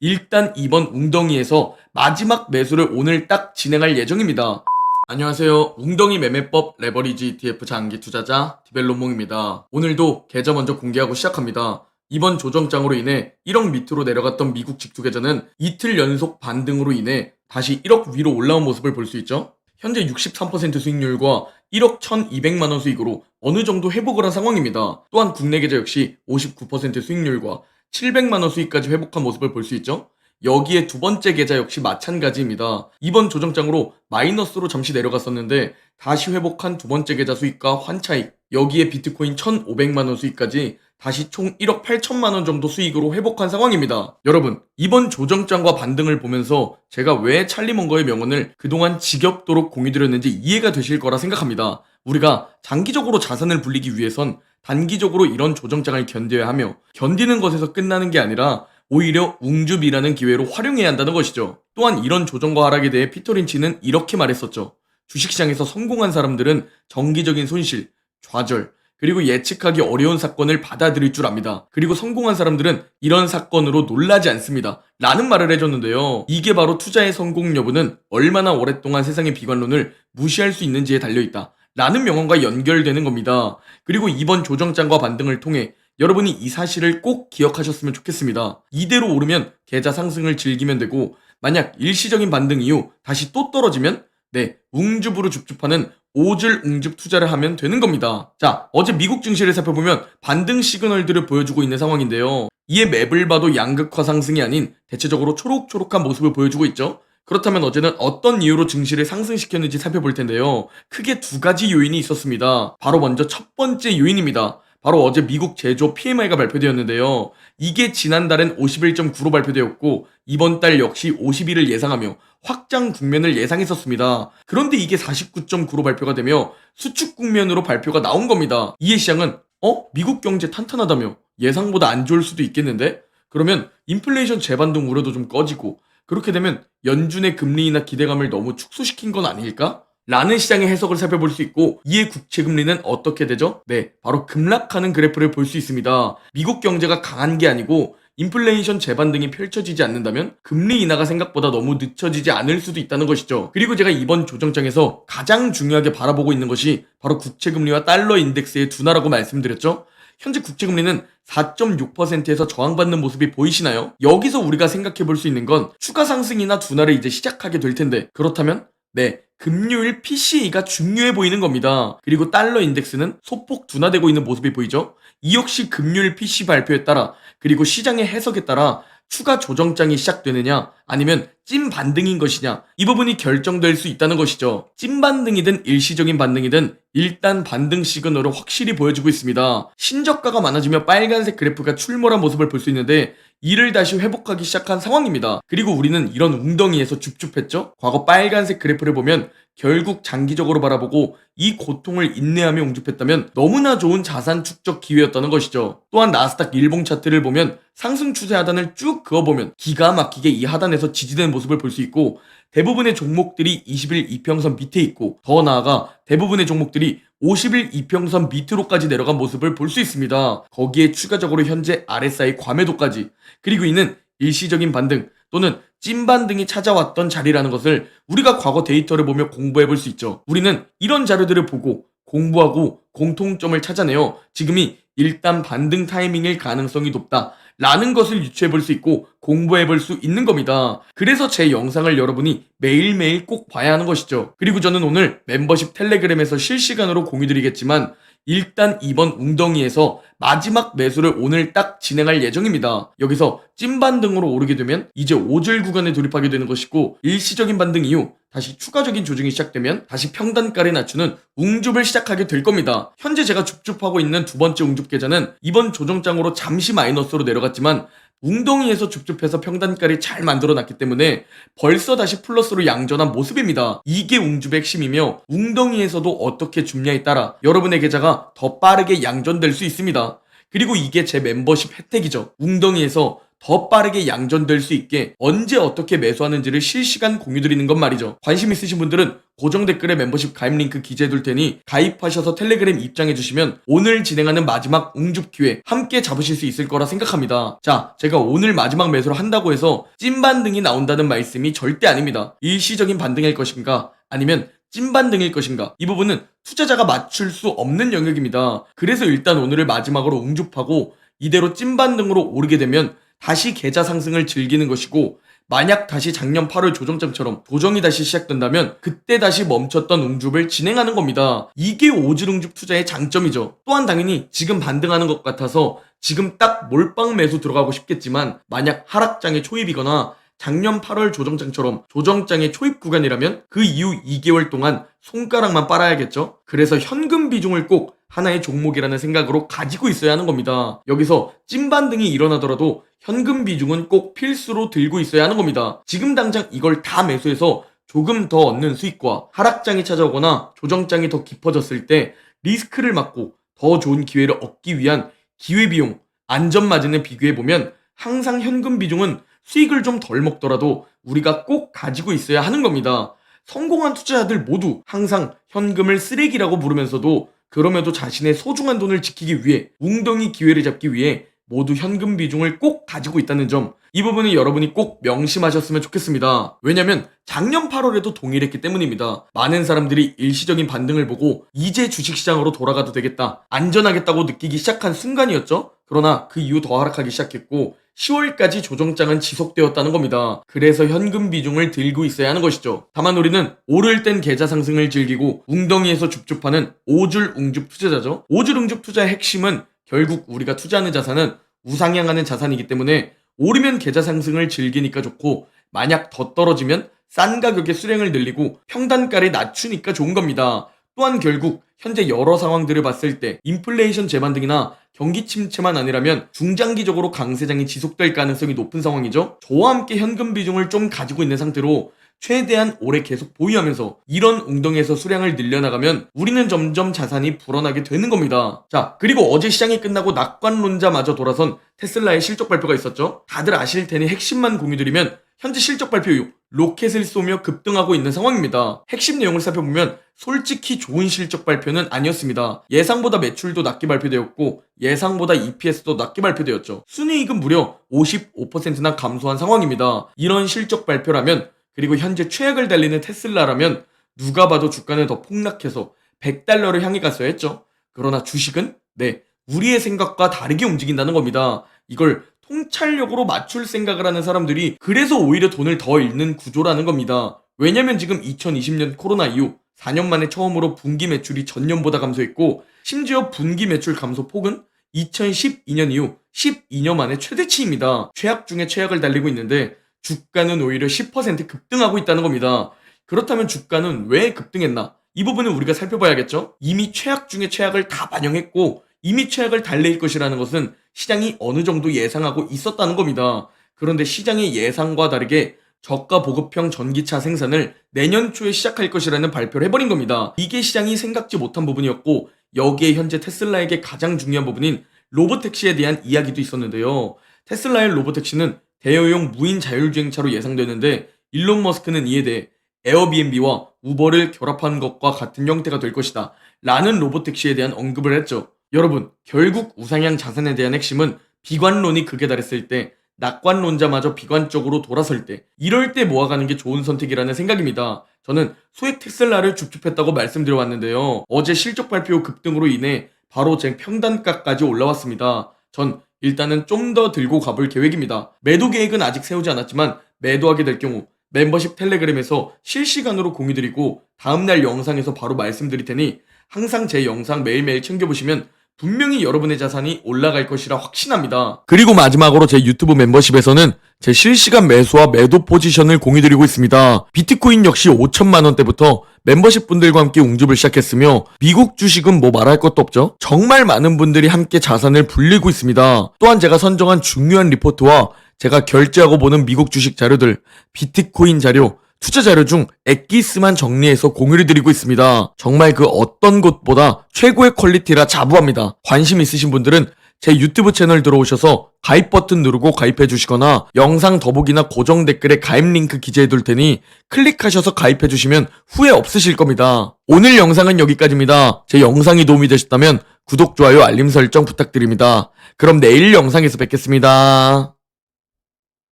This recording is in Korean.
일단 이번 웅덩이에서 마지막 매수를 오늘 딱 진행할 예정입니다. 안녕하세요. 웅덩이 매매법 레버리지 ETF 장기 투자자 디벨로몽입니다. 오늘도 계좌 먼저 공개하고 시작합니다. 이번 조정장으로 인해 1억 밑으로 내려갔던 미국 직주 계좌는 이틀 연속 반등으로 인해 다시 1억 위로 올라온 모습을 볼 수 있죠. 현재 63% 수익률과 1억 1,200만 원 수익으로 어느 정도 회복을 한 상황입니다. 또한 국내 계좌 역시 59% 수익률과 700만 원 수익까지 회복한 모습을 볼 수 있죠. 여기에 두 번째 계좌 역시 마찬가지입니다. 이번 조정장으로 마이너스로 잠시 내려갔었는데 다시 회복한 두 번째 계좌 수익과 환차익, 여기에 비트코인 1,500만 원 수익까지 다시 총 1억 8천만 원 정도 수익으로 회복한 상황입니다. 여러분, 이번 조정장과 반등을 보면서 제가 왜 찰리 먼거의 명언을 그동안 지겹도록 공유드렸는지 이해가 되실 거라 생각합니다. 우리가 장기적으로 자산을 불리기 위해선 단기적으로 이런 조정장을 견뎌야 하며 견디는 것에서 끝나는 게 아니라 오히려 웅주비라는 기회로 활용해야 한다는 것이죠. 또한 이런 조정과 하락에 대해 피터 린치는 이렇게 말했었죠. 주식시장에서 성공한 사람들은 정기적인 손실, 좌절, 그리고 예측하기 어려운 사건을 받아들일 줄 압니다. 그리고 성공한 사람들은 이런 사건으로 놀라지 않습니다. 라는 말을 해줬는데요. 이게 바로 투자의 성공 여부는 얼마나 오랫동안 세상의 비관론을 무시할 수 있는지에 달려있다. 라는 명언과 연결되는 겁니다. 그리고 이번 조정장과 반등을 통해 여러분이 이 사실을 꼭 기억하셨으면 좋겠습니다. 이대로 오르면 계좌 상승을 즐기면 되고 만약 일시적인 반등 이후 다시 또 떨어지면 네, 웅줍으로 줍줍하는 오즐 웅줍 투자를 하면 되는 겁니다. 자, 어제 미국 증시를 살펴보면 반등 시그널들을 보여주고 있는 상황인데요. 이에 맵을 봐도 양극화 상승이 아닌 대체적으로 초록초록한 모습을 보여주고 있죠. 그렇다면 어제는 어떤 이유로 증시를 상승시켰는지 살펴볼 텐데요. 크게 두 가지 요인이 있었습니다. 바로 먼저 첫 번째 요인입니다. 바로 어제 미국 제조 PMI가 발표되었는데요. 이게 지난달엔 51.9로 발표되었고 이번 달 역시 51을 예상하며 확장 국면을 예상했었습니다. 그런데 이게 49.9로 발표가 되며 수축 국면으로 발표가 나온 겁니다. 이에 시장은 어? 미국 경제 탄탄하다며 예상보다 안 좋을 수도 있겠는데? 그러면 인플레이션 재반등 우려도 좀 꺼지고 그렇게 되면 연준의 금리 인하 기대감을 너무 축소시킨 건 아닐까? 라는 시장의 해석을 살펴볼 수 있고 이에 국채 금리는 어떻게 되죠? 네, 바로 급락하는 그래프를 볼 수 있습니다. 미국 경제가 강한 게 아니고 인플레이션 재반 등이 펼쳐지지 않는다면 금리 인하가 생각보다 너무 늦춰지지 않을 수도 있다는 것이죠. 그리고 제가 이번 조정장에서 가장 중요하게 바라보고 있는 것이 바로 국채 금리와 달러 인덱스의 둔화라고 말씀드렸죠. 현재 국채 금리는 4.6%에서 저항받는 모습이 보이시나요? 여기서 우리가 생각해 볼 수 있는 건 추가 상승이나 둔화를 이제 시작하게 될 텐데 그렇다면 네, 금요일 PCE가 중요해 보이는 겁니다. 그리고 달러 인덱스는 소폭 둔화되고 있는 모습이 보이죠? 이 역시 금요일 PC 발표에 따라 그리고 시장의 해석에 따라 추가 조정장이 시작되느냐 아니면 찐 반등인 것이냐 이 부분이 결정될 수 있다는 것이죠. 찐 반등이든 일시적인 반등이든 일단 반등 시그널을 확실히 보여주고 있습니다. 신저가가 많아지며 빨간색 그래프가 출몰한 모습을 볼 수 있는데 이를 다시 회복하기 시작한 상황입니다. 그리고 우리는 이런 웅덩이에서 줍줍했죠? 과거 빨간색 그래프를 보면 결국 장기적으로 바라보고 이 고통을 인내하며 웅줍했다면 너무나 좋은 자산 축적 기회였다는 것이죠. 또한 나스닥 일봉 차트를 보면 상승 추세 하단을 쭉 그어보면 기가 막히게 이 하단에서 지지되는 모습을 볼 수 있고 대부분의 종목들이 20일 이평선 밑에 있고 더 나아가 대부분의 종목들이 50일 이평선 밑으로까지 내려간 모습을 볼 수 있습니다. 거기에 추가적으로 현재 RSI 과매도까지 그리고 이는 일시적인 반등 또는 찐 반 등이 찾아왔던 자리라는 것을 우리가 과거 데이터를 보며 공부해 볼 수 있죠. 우리는 이런 자료들을 보고 공부하고 공통점을 찾아내어 지금이 일단 반등 타이밍일 가능성이 높다. 라는 것을 유추해 볼 수 있고 공부해 볼 수 있는 겁니다. 그래서 제 영상을 여러분이 매일매일 꼭 봐야 하는 것이죠. 그리고 저는 오늘 멤버십 텔레그램에서 실시간으로 공유드리겠지만 일단 이번 웅덩이에서 마지막 매수를 오늘 딱 진행할 예정입니다. 여기서 찐 반등으로 오르게 되면 이제 5절 구간에 돌입하게 되는 것이고 일시적인 반등 이후 다시 추가적인 조정이 시작되면 다시 평단가를 낮추는 웅줍을 시작하게 될 겁니다. 현재 제가 줍줍하고 있는 두 번째 웅줍 계좌는 이번 조정장으로 잠시 마이너스로 내려갔지만 웅덩이에서 줍줍해서 평단가를 잘 만들어 놨기 때문에 벌써 다시 플러스로 양전한 모습입니다. 이게 웅줍의 핵심이며 웅덩이에서도 어떻게 줍냐에 따라 여러분의 계좌가 더 빠르게 양전될 수 있습니다. 그리고 이게 제 멤버십 혜택이죠. 웅덩이에서 더 빠르게 양전될 수 있게 언제 어떻게 매수하는지를 실시간 공유드리는 것 말이죠. 관심 있으신 분들은 고정 댓글에 멤버십 가입 링크 기재해둘 테니 가입하셔서 텔레그램 입장해주시면 오늘 진행하는 마지막 웅줍 기회 함께 잡으실 수 있을 거라 생각합니다. 자, 제가 오늘 마지막 매수를 한다고 해서 찐반등이 나온다는 말씀이 절대 아닙니다. 일시적인 반등일 것인가 아니면 찐반등일 것인가 이 부분은 투자자가 맞출 수 없는 영역입니다. 그래서 일단 오늘을 마지막으로 웅줍하고 이대로 찐반등으로 오르게 되면 다시 계좌 상승을 즐기는 것이고 만약 다시 작년 8월 조정장처럼 조정이 다시 시작된다면 그때 다시 멈췄던 웅줍을 진행하는 겁니다. 이게 오질웅줍 투자의 장점이죠. 또한 당연히 지금 반등하는 것 같아서 지금 딱 몰빵 매수 들어가고 싶겠지만 만약 하락장에 초입이거나 작년 8월 조정장처럼 조정장의 초입 구간이라면 그 이후 2개월 동안 손가락만 빨아야겠죠? 그래서 현금 비중을 꼭 하나의 종목이라는 생각으로 가지고 있어야 하는 겁니다. 여기서 찐반등이 일어나더라도 현금 비중은 꼭 필수로 들고 있어야 하는 겁니다. 지금 당장 이걸 다 매수해서 조금 더 얻는 수익과 하락장이 찾아오거나 조정장이 더 깊어졌을 때 리스크를 막고 더 좋은 기회를 얻기 위한 기회비용, 안전마진을 비교해보면 항상 현금 비중은 수익을 좀 덜 먹더라도 우리가 꼭 가지고 있어야 하는 겁니다. 성공한 투자자들 모두 항상 현금을 쓰레기라고 부르면서도 그럼에도 자신의 소중한 돈을 지키기 위해 웅덩이 기회를 잡기 위해 모두 현금 비중을 꼭 가지고 있다는 점. 이 부분은 여러분이 꼭 명심하셨으면 좋겠습니다. 왜냐면 작년 8월에도 동일했기 때문입니다. 많은 사람들이 일시적인 반등을 보고 이제 주식시장으로 돌아가도 되겠다. 안전하겠다고 느끼기 시작한 순간이었죠. 그러나 그 이후 더 하락하기 시작했고 10월까지 조정장은 지속되었다는 겁니다. 그래서 현금 비중을 들고 있어야 하는 것이죠. 다만 우리는 오를 땐 계좌 상승을 즐기고 웅덩이에서 줍줍하는 오줄 웅줍 투자자죠. 오줄 웅줍 투자의 핵심은 결국 우리가 투자하는 자산은 우상향하는 자산이기 때문에 오르면 계좌 상승을 즐기니까 좋고 만약 더 떨어지면 싼 가격에 수량을 늘리고 평단가를 낮추니까 좋은 겁니다. 또한 결국 현재 여러 상황들을 봤을 때 인플레이션 재반등이나 경기 침체만 아니라면 중장기적으로 강세장이 지속될 가능성이 높은 상황이죠. 저와 함께 현금 비중을 좀 가지고 있는 상태로 최대한 오래 계속 보유하면서 이런 웅덩이에서 수량을 늘려나가면 우리는 점점 자산이 불어나게 되는 겁니다. 자, 그리고 어제 시장이 끝나고 낙관론자마저 돌아선 테슬라의 실적 발표가 있었죠. 다들 아실 테니 핵심만 공유드리면 현재 실적 발표 이후 로켓을 쏘며 급등하고 있는 상황입니다. 핵심 내용을 살펴보면 솔직히 좋은 실적 발표는 아니었습니다. 예상보다 매출도 낮게 발표되었고 예상보다 EPS도 낮게 발표되었죠. 순이익은 무려 55%나 감소한 상황입니다. 이런 실적 발표라면 그리고 현재 최악을 달리는 테슬라라면 누가 봐도 주가는 더 폭락해서 100달러를 향해 갔어야 했죠. 그러나 주식은 네 우리의 생각과 다르게 움직인다는 겁니다. 이걸 통찰력으로 맞출 생각을 하는 사람들이 그래서 오히려 돈을 더 잃는 구조라는 겁니다. 왜냐면 지금 2020년 코로나 이후 4년 만에 처음으로 분기 매출이 전년보다 감소했고 심지어 분기 매출 감소 폭은 2012년 이후 12년 만에 최대치입니다. 최악 중에 최악을 달리고 있는데 주가는 오히려 10% 급등하고 있다는 겁니다. 그렇다면 주가는 왜 급등했나? 이 부분은 우리가 살펴봐야겠죠? 이미 최악 중에 최악을 다 반영했고 이미 최악을 달래일 것이라는 것은 시장이 어느 정도 예상하고 있었다는 겁니다. 그런데 시장의 예상과 다르게 저가 보급형 전기차 생산을 내년 초에 시작할 것이라는 발표를 해버린 겁니다. 이게 시장이 생각지 못한 부분이었고 여기에 현재 테슬라에게 가장 중요한 부분인 로보택시에 대한 이야기도 있었는데요. 테슬라의 로보택시는 대여용 무인 자율주행차로 예상되는데 일론 머스크는 이에 대해 에어비앤비와 우버를 결합한 것과 같은 형태가 될 것이다. 라는 로보택시에 대한 언급을 했죠. 여러분, 결국 우상향 자산에 대한 핵심은 비관론이 극에 달했을 때 낙관론자마저 비관적으로 돌아설 때 이럴 때 모아가는 게 좋은 선택이라는 생각입니다. 저는 소액 테슬라를 줍줍했다고 말씀드려왔는데요. 어제 실적 발표 급등으로 인해 바로 제 평단가까지 올라왔습니다. 전 일단은 좀 더 들고 가볼 계획입니다. 매도 계획은 아직 세우지 않았지만 매도하게 될 경우 멤버십 텔레그램에서 실시간으로 공유드리고 다음날 영상에서 바로 말씀드릴 테니 항상 제 영상 매일매일 챙겨보시면 분명히 여러분의 자산이 올라갈 것이라 확신합니다. 그리고 마지막으로 제 유튜브 멤버십에서는 제 실시간 매수와 매도 포지션을 공유드리고 있습니다. 비트코인 역시 5천만 원 대부터 멤버십 분들과 함께 웅줍을 시작했으며 미국 주식은 뭐 말할 것도 없죠. 정말 많은 분들이 함께 자산을 불리고 있습니다. 또한 제가 선정한 중요한 리포트와 제가 결제하고 보는 미국 주식 자료들, 비트코인 자료, 투자 자료 중 엑기스만 정리해서 공유를 드리고 있습니다. 정말 그 어떤 곳보다 최고의 퀄리티라 자부합니다. 관심 있으신 분들은 제 유튜브 채널 들어오셔서 가입 버튼 누르고 가입해 주시거나 영상 더보기나 고정 댓글에 가입 링크 기재해 둘 테니 클릭하셔서 가입해 주시면 후회 없으실 겁니다. 오늘 영상은 여기까지입니다. 제 영상이 도움이 되셨다면 구독, 좋아요, 알림 설정 부탁드립니다. 그럼 내일 영상에서 뵙겠습니다.